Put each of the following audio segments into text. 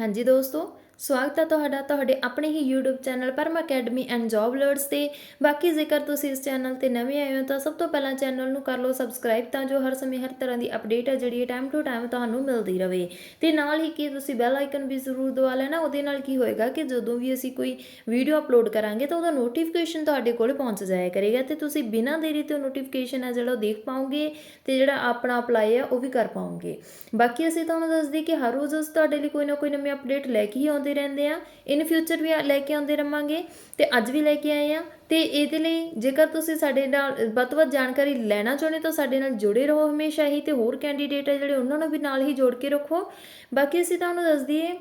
ਹਾਂਜੀ ਦੋਸਤੋ ਸਵਾਗਤ ਹੈ ਤੁਹਾਡਾ, ਤੁਹਾਡੇ ਆਪਣੇ ਹੀ YouTube channel Param academy and job ਲਰਡਸ ਤੇ। ਬਾਕੀ ਜੇਕਰ ਤੁਸੀਂ ਇਸ ਚੈਨਲ ਤੇ ਨਵੇਂ ਆਏ ਹੋ ਤਾਂ ਸਭ ਤੋਂ ਪਹਿਲਾਂ ਚੈਨਲ ਨੂੰ ਕਰ ਲਓ ਸਬਸਕ੍ਰਾਈਬ ਤਾਂ ਜੋ ਹਰ ਸਮੇਂ ਹਰ ਤਰ੍ਹਾਂ ਦੀ ਅਪਡੇਟ ਹੈ ਜਿਹੜੀ ਟਾਈਮ ਟੂ ਟਾਈਮ ਤੁਹਾਨੂੰ ਮਿਲਦੀ ਰਹੇ ਤੇ ਨਾਲ ਹੀ ਕੀ ਤੁਸੀਂ ਬੈਲ ਆਈਕਨ ਵੀ ਜ਼ਰੂਰ ਦਬਾ ਲੈਣਾ, ਉਹਦੇ ਨਾਲ ਕੀ ਹੋਏਗਾ ਕਿ ਜਦੋਂ ਵੀ ਅਸੀਂ ਕੋਈ ਵੀਡੀਓ ਅਪਲੋਡ ਕਰਾਂਗੇ ਤਾਂ ਉਹਦਾ ਨੋਟੀਫਿਕੇਸ਼ਨ ਤੁਹਾਡੇ ਕੋਲ ਪਹੁੰਚ ਜਾਇਆ ਕਰੇਗਾ ਤੇ ਤੁਸੀਂ ਬਿਨਾਂ ਦੇਰੀ ਤੋਂ ਨੋਟੀਫਿਕੇਸ਼ਨ ਹੈ ਜਿਹੜਾ ਉਹ ਦੇਖ ਪਾਓਗੇ ਤੇ ਜਿਹੜਾ ਆਪਣਾ ਅਪਲਾਈ ਹੈ ਉਹ ਵੀ ਕਰ ਪਾਓਗੇ। ਬਾਕੀ ਅਸੀਂ ਤੁਹਾਨੂੰ ਦੱਸਦੇ ਕਿ ਹਰ ਰੋਜ਼ ਅਸੀਂ ਤੁਹਾਡੇ ਲਈ ਕੋਈ ਨਾ ਕੋਈ ਨਵੀਂ ਅਪਡੇਟ ਲੈ ਕੇ ਹੀ ਆਉਂਦੇ ਰਹਿੰਦੇ ਆ ਇਨ ਫਿਊਚਰ ਵੀ ਲੈ ਕੇ ਆਉਂਦੇ ਰਵਾਂਗੇ ਤੇ ਅੱਜ ਵੀ ਲੈ ਕੇ ਆਏ ਆ ਤੇ ਇਹਦੇ ਲਈ ਜੇਕਰ ਤੁਸੀਂ ਸਾਡੇ ਨਾਲ, ਵੱਧ ਤੋਂ ਵੱਧ ਜਾਣਕਾਰੀ ਲੈਣਾ ਚਾਹੁੰਦੇ ਤਾਂ ਸਾਡੇ ਨਾਲ ਜੁੜੇ ਰਹੋ ਹਮੇਸ਼ਾ ਹੀ ਤੇ ਹੋਰ ਕੈਂਡੀਡੇਟ ਆ ਜਿਹੜੇ ਉਹਨਾਂ ਨੂੰ ਵੀ ਨਾਲ ਹੀ ਜੋੜ ਕੇ ਰੱਖੋ। ਬਾਕੀ ਅਸੀਂ ਤੁਹਾਨੂੰ ਦੱਸ ਦਈਏ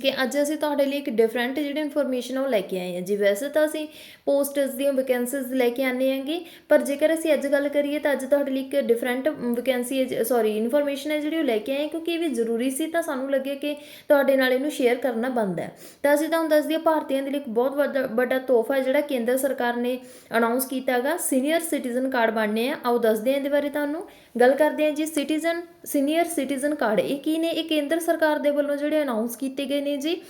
ਕਿ ਅੱਜ ਅਸੀਂ ਤੁਹਾਡੇ ਲਈ ਇੱਕ ਡਿਫਰੈਂਟ ਜਿਹੜੀ ਇਨਫੋਰਮੇਸ਼ਨ ਉਹ ਲੈ ਕੇ ਆਏ ਹਾਂ। ਜੀ, ਵੈਸੇ ਤਾਂ ਅਸੀਂ ਪੋਸਟਸ ਦੀਆਂ ਵੈਕੈਂਸੀਜ਼ ਲੈ ਕੇ ਆਨੇ ਆਂਗੇ ਪਰ ਜੇਕਰ ਅਸੀਂ ਅੱਜ ਗੱਲ ਕਰੀਏ ਤਾਂ ਅੱਜ ਤੁਹਾਡੇ ਲਈ ਇੱਕ ਡਿਫਰੈਂਟ ਵੈਕੈਂਸੀ ਸੌਰੀ ਇਨਫੋਰਮੇਸ਼ਨ ਹੈ ਜਿਹੜੀ ਉਹ ਲੈ ਕੇ ਆਏ ਕਿਉਂਕਿ ਇਹ ਵੀ ਜ਼ਰੂਰੀ ਸੀ ਤਾਂ ਸਾਨੂੰ ਲੱਗੇ ਕਿ ਤੁਹਾਡੇ ਨਾਲ ਇਹਨੂੰ ਸ਼ੇਅਰ ਕਰਨਾ ਬਣਦਾ ਹੈ। ਤਾਂ ਅਸੀਂ ਤੁਹਾਨੂੰ ਦੱਸ ਦਈਏ ਭਾਰਤੀਆਂ ਦੇ ਲਈ ਇੱਕ ਬਹੁਤ ਵੱਡਾ ਵੱਡਾ ਤੋਹਫਾ ਜਿਹੜਾ ਕੇਂਦਰ ਸਰਕਾਰ ਨੇ ਅਨਾਉਂਸ ਕੀਤਾ ਹੈਗਾ ਸੀਨੀਅਰ ਸਿਟੀਜ਼ਨ ਕਾਰਡ ਬਣਨੇ ਆ। ਆਓ ਦੱਸਦੇ ਹਾਂ ਇਹਦੇ ਬਾਰੇ ਤੁਹਾਨੂੰ। ਗੱਲ ਕਰਦੇ ਹਾਂ ਜੀ ਸਿਟੀਜ਼ਨ ਸੀਨੀਅਰ ਸਿਟੀਜ਼ਨ ਕਾਰਡ ਇਹ ਕੀ ਨੇ? ਇਹ ਕੇਂਦਰ ਸਰਕਾਰ ਦੇ ਵੱਲੋਂ ਜਿਹੜੇ ਅਨਾਉਂਸ ਕੀਤੇ ਗਏ ਨੇ ਜੀ।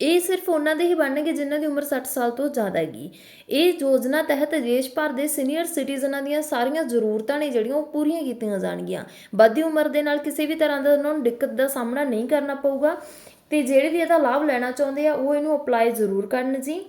ਇਹ ਸਿਰਫ ਉਹਨਾਂ ਦੇ ਹੀ ਬਣਨਗੇ ਜਿਨ੍ਹਾਂ ਦੀ ਉਮਰ 60 ਸਾਲ ਤੋਂ ਜ਼ਿਆਦਾ ਹੈਗੀ। ਇਹ ਯੋਜਨਾ ਤਹਿਤ ਦੇਸ਼ ਭਰ ਦੇ ਸੀਨੀਅਰ ਸਿਟੀਜ਼ਨਾਂ ਦੀਆਂ ਸਾਰੀਆਂ ਜ਼ਰੂਰਤਾਂ ਨੇ ਜਿਹੜੀਆਂ ਉਹ ਪੂਰੀਆਂ ਕੀਤੀਆਂ ਜਾਣਗੀਆਂ। ਵੱਧਦੀ ਉਮਰ ਦੇ ਨਾਲ ਕਿਸੇ ਵੀ ਤਰ੍ਹਾਂ ਦਾ ਉਹਨਾਂ ਨੂੰ ਦਿੱਕਤ ਦਾ ਸਾਹਮਣਾ ਨਹੀਂ ਕਰਨਾ ਪਊਗਾ। ਤੇ ਜਿਹੜੇ ਵੀ ਇਹਦਾ ਲਾਭ ਲੈਣਾ ਚਾਹੁੰਦੇ ਆ, ਉਹ ਇਹਨੂੰ ਅਪਲਾਈ ਜ਼ਰੂਰ ਕਰਨ ਜੀ।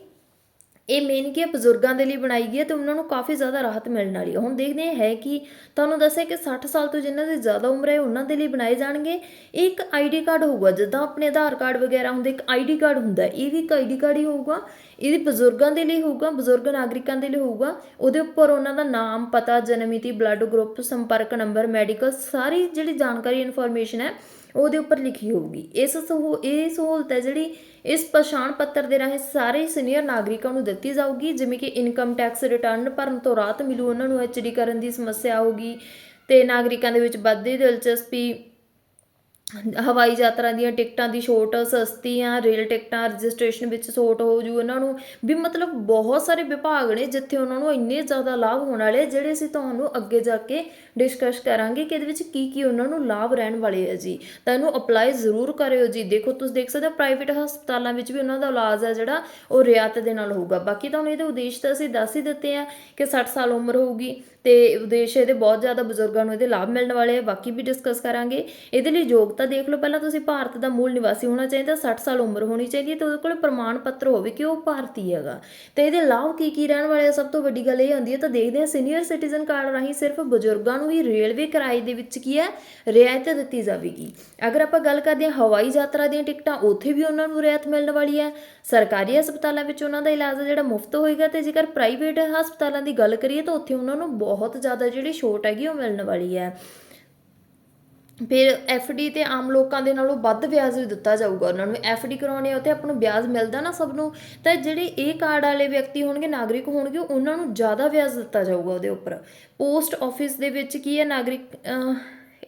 ਇਹ ਮੇਨ ਕੀ ਹੈ ਬਜ਼ੁਰਗਾਂ ਦੇ ਲਈ ਬਣਾਈ ਗਈ ਹੈ ਤੇ ਉਹਨਾਂ ਨੂੰ ਕਾਫੀ ਜ਼ਿਆਦਾ ਰਾਹਤ ਮਿਲਣ ਵਾਲੀ ਹੈ। ਹੁਣ ਦੇਖਦੇ ਹਾਂ ਹੈ ਕਿ ਤੁਹਾਨੂੰ ਦੱਸਿਆ ਕਿ 60 ਸਾਲ ਤੋਂ ਜਿਨ੍ਹਾਂ ਦੀ ਜ਼ਿਆਦਾ ਉਮਰ ਹੈ ਉਹਨਾਂ ਦੇ ਲਈ ਬਣਾਏ ਜਾਣਗੇ। ਇਹ ਇੱਕ ਆਈਡੀ ਕਾਰਡ ਹੋਊਗਾ ਜਿੱਦਾਂ ਆਪਣੇ ਆਧਾਰ ਕਾਰਡ ਵਗੈਰਾ ਹੁੰਦੇ ਇੱਕ ਆਈਡੀ ਕਾਰਡ ਹੁੰਦਾ ਹੈ, ਇਹ ਵੀ ਇੱਕ ਆਈਡੀ ਕਾਰਡ ਹੀ ਹੋਊਗਾ। ਇਹਦੀ ਬਜ਼ੁਰਗਾਂ ਦੇ ਲਈ ਹੋਊਗਾ ਬਜ਼ੁਰਗ ਨਾਗਰਿਕਾਂ ਦੇ ਲਈ ਹੋਊਗਾ। ਉਹਦੇ ਉੱਪਰ ਉਹਨਾਂ ਦਾ ਨਾਮ ਪਤਾ ਜਨਮ ਮਿਤੀ ਬਲੱਡ ਗਰੁੱਪ ਸੰਪਰਕ ਨੰਬਰ ਮੈਡੀਕਲ ਸਾਰੀ ਜਿਹੜੀ ਜਾਣਕਾਰੀ ਇਨਫੋਰਮੇਸ਼ਨ ਹੈ ਉਹਦੇ ਉੱਪਰ ਲਿਖੀ ਹੋਊਗੀ। ਇਸ ਸਹੂ, ਇਹ ਸਹੂਲਤ ਹੈ ਜਿਹੜੀ ਇਸ ਪਛਾਣ ਪੱਤਰ ਦੇ ਰਾਹੀਂ ਸਾਰੇ ਸੀਨੀਅਰ ਨਾਗਰਿਕਾਂ ਨੂੰ ਦਿੱਤੀ ਜਾਊਗੀ। ਜਿਵੇਂ ਕਿ ਇਨਕਮ ਟੈਕਸ ਰਿਟਰਨ ਭਰਨ ਤੋਂ ਰਾਤ ਮਿਲੂ, ਉਹਨਾਂ ਨੂੰ ਐਚਡੀ ਕਰਨ ਦੀ ਸਮੱਸਿਆ ਹੋਊਗੀ ਤੇ ਨਾਗਰਿਕਾਂ ਦੇ ਵਿੱਚ ਵੱਧਦੀ ਦਿਲਚਸਪੀ ਹਵਾਈ ਯਾਤਰਾ ਦੀਆਂ ਟਿਕਟਾਂ ਦੀ ਛੋਟ ਸਸਤੀਆਂ, ਰੇਲ ਟਿਕਟਾਂ, ਰਜਿਸਟ੍ਰੇਸ਼ਨ ਵਿੱਚ ਛੋਟ ਹੋ ਜੂ, ਉਹਨਾਂ ਨੂੰ ਵੀ ਮਤਲਬ ਬਹੁਤ ਸਾਰੇ ਵਿਭਾਗ ਨੇ ਜਿੱਥੇ ਉਹਨਾਂ ਨੂੰ ਇੰਨੇ ਜ਼ਿਆਦਾ ਲਾਭ ਹੋਣ ਵਾਲੇ ਜਿਹੜੇ ਅਸੀਂ ਤੁਹਾਨੂੰ ਅੱਗੇ ਜਾ ਕੇ ਡਿਸਕਸ ਕਰਾਂਗੇ ਕਿ ਇਹਦੇ ਵਿੱਚ ਕੀ ਕੀ ਉਹਨਾਂ ਨੂੰ ਲਾਭ ਰਹਿਣ ਵਾਲੇ ਆ ਜੀ। ਤਾਂ ਇਹਨੂੰ ਅਪਲਾਈ ਜ਼ਰੂਰ ਕਰਿਓ ਜੀ। ਦੇਖੋ, ਤੁਸੀਂ ਦੇਖ ਸਕਦੇ ਹੋ ਪ੍ਰਾਈਵੇਟ ਹਸਪਤਾਲਾਂ ਵਿੱਚ ਵੀ ਉਹਨਾਂ ਦਾ ਇਲਾਜ ਹੈ ਜਿਹੜਾ, ਉਹ ਰਿਆਇਤ ਦੇ ਨਾਲ ਹੋਊਗਾ। ਬਾਕੀ ਤੁਹਾਨੂੰ ਇਹਦੇ ਉਦੇਸ਼ ਤਾਂ ਅਸੀਂ ਦੱਸ ਹੀ ਦਿੱਤੇ ਆ ਕਿ 60 ਸਾਲ ਉਮਰ ਹੋਊਗੀ। ਤੇ ਉਦੇਸ਼ ਇਹਦੇ ਬਹੁਤ ਜ਼ਿਆਦਾ ਬਜ਼ੁਰਗਾਂ ਨੂੰ ਇਹਦੇ ਲਾਭ ਮਿਲਣ ਵਾਲੇ ਆ, ਬਾਕੀ ਵੀ ਡਿਸਕਸ ਕਰਾਂਗੇ। ਇਹਦੇ ਲਈ ਯੋਗਤਾ ਦੇਖ ਲਓ, ਪਹਿਲਾਂ ਤੁਸੀਂ ਭਾਰਤ ਦਾ ਮੂਲ ਨਿਵਾਸੀ ਹੋਣਾ ਚਾਹੀਦਾ 60 ਸਾਲ ਉਮਰ ਹੋਣੀ ਚਾਹੀਦੀ ਹੈ ਤੇ ਉਹਦੇ ਕੋਲ ਪ੍ਰਮਾਣ ਪੱਤਰ ਹੋਵੇ ਕਿ ਉਹ ਭਾਰਤੀ ਹੈਗਾ। ਤੇ ਇਹਦੇ ਲਾਭ ਕੀ ਕੀ ਰਹਿਣ ਵਾਲੇ ਆ? ਸਭ ਤੋਂ ਵੱਡੀ ਗੱਲ ਇਹ ਆਉਂਦੀ ਹੈ, ਤਾਂ ਦੇਖਦੇ ਹਾਂ ਸੀਨੀਅਰ ਸਿਟੀਜ਼ਨ ਕਾਰਡ ਰਾਹੀਂ ਸਿਰਫ ਬਜ਼ੁਰਗਾਂ ਨੂੰ ਹੀ ਰੇਲਵੇ ਕਿਰਾਏ ਦੇ ਵਿੱਚ ਕੀ ਹੈ, ਰਿਆਇਤ ਦਿੱਤੀ ਜਾਵੇਗੀ। ਅਗਰ ਆਪਾਂ ਗੱਲ ਕਰਦੇ ਹਾਂ ਹਵਾਈ ਯਾਤਰਾ ਦੀਆਂ ਟਿਕਟਾਂ, ਉੱਥੇ ਵੀ ਉਹਨਾਂ ਨੂੰ ਰਿਆਇਤ ਮਿਲਣ ਵਾਲੀ ਹੈ। ਸਰਕਾਰੀ ਹਸਪਤਾਲਾਂ ਵਿੱਚ ਉਹਨਾਂ ਦਾ ਇਲਾਜ ਜਿਹੜਾ ਮੁਫਤ ਹੋਏਗਾ ਤੇ ਜੇਕਰ ਪ੍ਰਾਈਵੇਟ ਹਸਪਤਾਲਾਂ ਦੀ ਗੱਲ ਕਰੀਏ ਤਾਂ ਉੱਥੇ ਉਹਨਾਂ ਨੂੰ ਬਹੁਤ ਜ਼ਿਆਦਾ ਜਿਹੜੀ ਛੋਟ ਹੈਗੀ ਉਹ ਮਿਲਣ ਵਾਲੀ ਹੈ। ਫਿਰ ਡੀ ਤੇ ਆਮ ਲੋਕਾਂ ਦੇ ਨਾਲੋਂ ਵੱਧ ਵਿਆਜ ਵੀ ਦਿੱਤਾ ਜਾਊਗਾ ਉਹਨਾਂ ਨੂੰ। ਡੀ ਕਰਾਉਣੇ ਆ ਆਪਾਂ ਨੂੰ ਵਿਆਜ ਮਿਲਦਾ ਨਾ ਸਭ ਨੂੰ, ਤਾਂ ਜਿਹੜੇ ਇਹ ਕਾਰਡ ਵਾਲੇ ਵਿਅਕਤੀ ਹੋਣਗੇ, ਨਾਗਰਿਕ ਹੋਣਗੇ, ਉਹਨਾਂ ਨੂੰ ਜ਼ਿਆਦਾ ਵਿਆਜ ਦਿੱਤਾ ਜਾਊਗਾ ਉਹਦੇ ਉੱਪਰ। ਪੋਸਟ ਆਫਿਸ ਦੇ ਵਿੱਚ ਕੀ ਹੈ, ਨਾਗਰਿਕ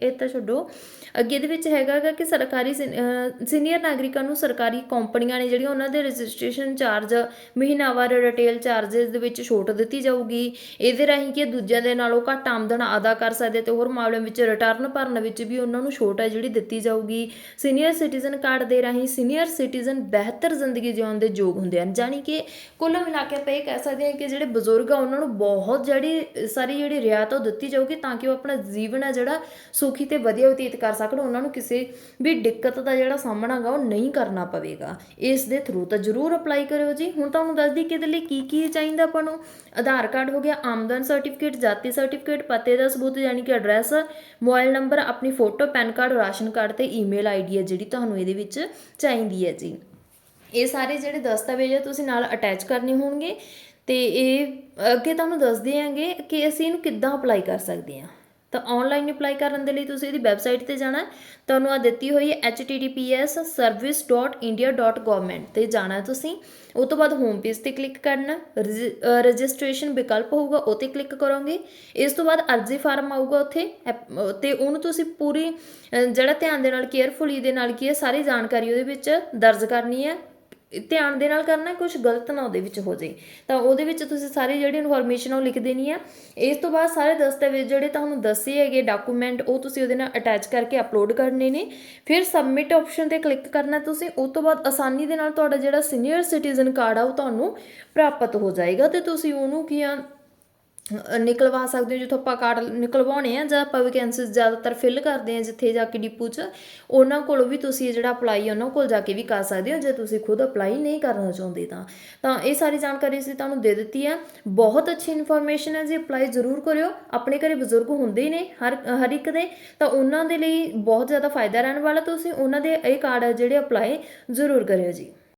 ਇਹ ਤਾਂ ਛੱਡੋ। ਅੱਗੇ ਦੇ ਵਿੱਚ ਹੈਗਾ ਕਿ ਸਰਕਾਰੀ ਸੀਨੀਅਰ ਨਾਗਰਿਕਾਂ ਨੂੰ ਸਰਕਾਰੀ ਕੰਪਨੀਆਂ ਨੇ ਜਿਹੜੀਆਂ ਉਹਨਾਂ ਦੇ ਰਜਿਸਟ੍ਰੇਸ਼ਨ ਚਾਰਜ, ਮਹੀਨਾਵਾਰ ਰਿਟੇਲ ਚਾਰजेस ਦੇ ਵਿੱਚ ਛੋਟ ਦਿੱਤੀ ਜਾਊਗੀ। ਇਹਦੇ ਰਾਹੀਂ ਕਿ ਦੂਜਿਆਂ ਦੇ ਨਾਲੋਂ ਘੱਟ ਆਮਦਨ ਅਦਾ ਕਰ ਸਕਦੇ ਤੇ ਹੋਰ ਮਾਮਲਿਆਂ ਵਿੱਚ ਰਿਟਰਨ ਭਰਨ ਵਿੱਚ ਵੀ ਉਹਨਾਂ ਨੂੰ ਛੋਟ ਹੈ ਜਿਹੜੀ ਦਿੱਤੀ ਜਾਊਗੀ। ਸੀਨੀਅਰ ਸਿਟੀਜ਼ਨ ਕਾਰਡ ਦੇ ਰਾਹੀਂ ਸੀਨੀਅਰ ਸਿਟੀਜ਼ਨ ਬਿਹਤਰ ਜ਼ਿੰਦਗੀ ਜਿਉਣ ਦੇ ਯੋਗ ਹੁੰਦੇ ਹਨ। ਜਾਣੀ ਕਿ ਕੁੱਲ ਮਿਲਾ ਕੇ ਆਪਾਂ ਇਹ ਕਹਿ ਸਕਦੇ ਹਾਂ ਕਿ ਜਿਹੜੇ ਬਜ਼ੁਰਗ ਆ, ਉਹਨਾਂ ਨੂੰ ਬਹੁਤ ਜਿਹੜੀ, ਸਾਰੀ ਜਿਹੜੀ ਰਿਆਇਤ ਉਹ ਦਿੱਤੀ ਜਾਊਗੀ ਤਾਂ ਕਿ ਉਹ ਆਪਣਾ ਜੀਵਨ ਹੈ ਜਿਹੜਾ ਸੁਖੀ ਤੇ ਵਧੀਆ ਬਤੀਤ ਕਰ ਸਕਣ, ਉਹਨਾਂ ਨੂੰ ਕਿਸੇ ਵੀ ਦਿੱਕਤ ਦਾ ਜਿਹੜਾ ਸਾਹਮਣਾ ਹੈਗਾ, ਉਹ ਨਹੀਂ ਕਰਨਾ ਪਵੇਗਾ। ਇਸ ਦੇ ਥਰੂ ਤਾਂ ਜ਼ਰੂਰ ਅਪਲਾਈ ਕਰਿਓ ਜੀ। ਹੁਣ ਤੁਹਾਨੂੰ ਦੱਸਦੀ ਕਿ ਇਹਦੇ ਲਈ ਕੀ ਕੀ ਚਾਹੀਦਾ ਆਪਾਂ ਨੂੰ? ਆਧਾਰ ਕਾਰਡ ਹੋ ਗਿਆ, ਆਮਦਨ ਸਰਟੀਫਿਕੇਟ ਜਾਤੀ ਸਰਟੀਫਿਕੇਟ ਪਤੇ ਦਾ ਸਬੂਤ ਯਾਨੀ ਕਿ ਐਡਰੈਸ ਮੋਬਾਈਲ ਨੰਬਰ ਆਪਣੀ photo PAN card ration card ਤੇ ਈਮੇਲ ਆਈਡੀ ਹੈ ਜਿਹੜੀ ਤੁਹਾਨੂੰ ਇਹਦੇ ਵਿੱਚ ਚਾਹੀਦੀ ਹੈ ਜੀ। ਇਹ ਸਾਰੇ ਜਿਹੜੇ ਦਸਤਾਵੇਜ਼ ਆ, ਤੁਸੀਂ ਨਾਲ ਅਟੈਚ ਕਰਨੇ ਹੋਣਗੇ ਤੇ ਇਹ ਅੱਗੇ ਤੁਹਾਨੂੰ ਦੱਸਦੇ ਆਂਗੇ ਕਿ ਅਸੀਂ ਇਹਨੂੰ ਕਿੱਦਾਂ ਅਪਲਾਈ ਕਰ ਸਕਦੇ ਹਾਂ। ਤਾਂ ਆਨਲਾਈਨ ਅਪਲਾਈ ਕਰਨ ਦੇ ਲਈ ਤੁਸੀਂ ਇਹਦੀ ਵੈਬਸਾਈਟ ਤੇ ਜਾਣਾ ਤੁਹਾਨੂੰ ਆ ਦਿੱਤੀ ਹੋਈ ਹੈ https service.india.government ਤੇ ਜਾਣਾ ਤੁਸੀਂ। ਉਸ ਤੋਂ ਬਾਅਦ ਹੋਮ ਪੇਜ ਤੇ ਕਲਿੱਕ ਕਰਨਾ ਰਜਿਸਟ੍ਰੇਸ਼ਨ ਵਿਕਲਪ ਹੋਊਗਾ ਉਹ ਤੇ ਕਲਿੱਕ ਕਰੋਗੇ। ਇਸ ਤੋਂ ਬਾਅਦ ਅਰਜ਼ੀ ਫਾਰਮ ਆਊਗਾ ਉੱਥੇ। ਐਪ- ਤੇ ਉਹਨੂੰ ਤੁਸੀਂ ਪੂਰੀ ਜਿਹੜਾ ਧਿਆਨ ਦੇ ਨਾਲ ਕੇਅਰਫੁਲੀ ਦੇ ਨਾਲ ਕੀ ਹੈ, ਸਾਰੀ ਜਾਣਕਾਰੀ ਉਹਦੇ ਵਿੱਚ ਦਰਜ ਕਰਨੀ ਹੈ। ਧਿਆਨ ਦੇ ਨਾਲ ਕਰਨਾ ਕੁਝ ਗਲਤ ਨਾ ਉਹਦੇ ਵਿੱਚ ਹੋ ਜੇ ਤਾਂ ਉਹਦੇ ਵਿੱਚ ਤੁਸੀਂ ਸਾਰੀ ਜਿਹੜੀ ਇਨਫੋਰਮੇਸ਼ਨ ਉਹ ਲਿਖ ਦੇਣੀ ਆ। ਇਸ ਤੋਂ ਬਾਅਦ ਸਾਰੇ ਦਸਤਾਵੇਜ਼ ਜਿਹੜੇ ਤੁਹਾਨੂੰ ਦੱਸੇ ਹੈਗੇ ਡਾਕੂਮੈਂਟ ਉਹ ਤੁਸੀਂ ਉਹਦੇ ਨਾਲ ਅਟੈਚ ਕਰਕੇ ਅਪਲੋਡ ਕਰਨੇ ਨੇ। ਫਿਰ ਸਬਮਿਟ ਆਪਸ਼ਨ ਤੇ ਕਲਿੱਕ ਕਰਨਾ ਤੁਸੀਂ ਉਸ ਤੋਂ ਬਾਅਦ ਆਸਾਨੀ ਦੇ ਨਾਲ ਤੁਹਾਡਾ ਜਿਹੜਾ ਸੀਨੀਅਰ ਸਿਟੀਜ਼ਨ ਕਾਰਡ ਆ, ਉਹ ਤੁਹਾਨੂੰ ਪ੍ਰਾਪਤ ਹੋ ਜਾਏਗਾ ਤੇ ਤੁਸੀਂ ਉਹਨੂੰ ਕੀ ਆ ਨਿਕਲਵਾ ਸਕਦੇ ਹੋ, ਜਿੱਥੋਂ ਆਪਾਂ ਕਾਰਡ ਨਿਕਲਵਾਉਣੇ ਆ, ਜਾਂ ਆਪਾਂ ਵੈਕੈਂਸੀਜ਼ ਜ਼ਿਆਦਾਤਰ ਫਿਲ ਕਰਦੇ ਆ, ਜਿੱਥੇ ਜਾ ਕੇ ਡਿਪੂ 'ਚ, ਉਹਨਾਂ ਕੋਲੋਂ ਵੀ ਤੁਸੀਂ ਇਹ ਜਿਹੜਾ ਅਪਲਾਈ ਉਹਨਾਂ ਕੋਲ ਜਾ ਕੇ ਵੀ ਕਰ ਸਕਦੇ ਹੋ, ਜੇ ਤੁਸੀਂ ਖੁਦ ਅਪਲਾਈ ਨਹੀਂ ਕਰਨਾ ਚਾਹੁੰਦੇ ਤਾਂ। ਤਾਂ ਇਹ ਸਾਰੀ ਜਾਣਕਾਰੀ ਅਸੀਂ ਤੁਹਾਨੂੰ ਦੇ ਦਿੱਤੀ ਹੈ ਬਹੁਤ ਅੱਛੀ ਇਨਫੋਰਮੇਸ਼ਨ ਹੈ ਜੀ ਅਪਲਾਈ ਜ਼ਰੂਰ ਕਰਿਓ। ਆਪਣੇ ਘਰੇ ਬਜ਼ੁਰਗ ਹੁੰਦੇ ਹੀ ਨੇ, ਹਰ ਹਰ ਇੱਕ ਦੇ, ਤਾਂ ਉਹਨਾਂ ਦੇ ਲਈ ਬਹੁਤ ਜ਼ਿਆਦਾ ਫਾਇਦਾ ਰਹਿਣ ਵਾਲਾ ਤੁਸੀਂ ਉਹਨਾਂ ਦੇ ਇਹ ਕਾਰਡ ਜਿਹੜੇ ਅਪਲਾਈ ਜ਼ਰੂਰ ਕਰਿਓ ਜੀ।